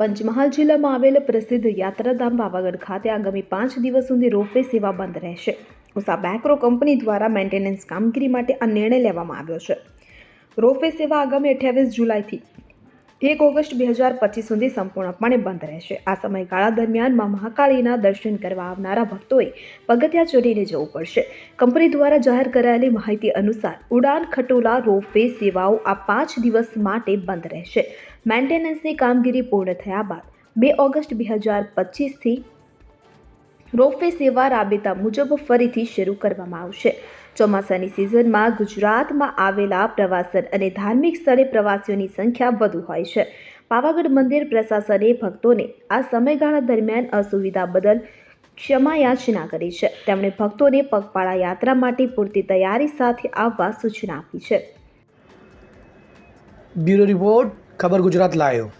પંચમહાલ જિલ્લામાં આવેલ પ્રસિદ્ધ યાત્રાધામ પાવાગઢ ખાતે આગામી પાંચ દિવસ સુધી રોપવે સેવા બંધ રહેશે. ઉષા બેક્રો કંપની દ્વારા મેન્ટેનન્સ કામગીરી માટે આ નિર્ણય લેવામાં આવ્યો છે. રોપવે સેવા આગામી અઠ્યાવીસ જુલાઈથી એક ઓગસ્ટ બે હજાર પચીસ સુધી સંપૂર્ણપણે બંધ રહેશે. આ સમયગાળા દરમિયાનમાં મહાકાળીના દર્શન કરવા આવનારા ભક્તોએ પગથિયા ચડીને જવું પડશે. કંપની દ્વારા જાહેર કરાયેલી માહિતી અનુસાર ઉડાન ખટોલા રોપવે સેવાઓ આ પાંચ દિવસ માટે બંધ રહેશે. મેન્ટેનન્સની કામગીરી પૂર્ણ થયા બાદ બે ઓગસ્ટ બે હજાર પચીસથી રોપવે સેવા રાબેતા મુજબ ફરીથી શરૂ કરવામાં આવશે. ચોમાસાની સિઝનમાં ગુજરાતમાં આવેલા પ્રવાસન અને ધાર્મિક સ્થળે પ્રવાસીઓની સંખ્યા વધુ હોય છે. પાવાગઢ મંદિર પ્રશાસને ભક્તોને આ સમયગાળા દરમિયાન અસુવિધા બદલ ક્ષમા યાચના કરી છે. તેમણે ભક્તોને પગપાળા યાત્રા માટે પૂરતી તૈયારી સાથે આવવા સૂચના આપી છે. બ્યુરો રિપોર્ટ, ખબર ગુજરાત લાયો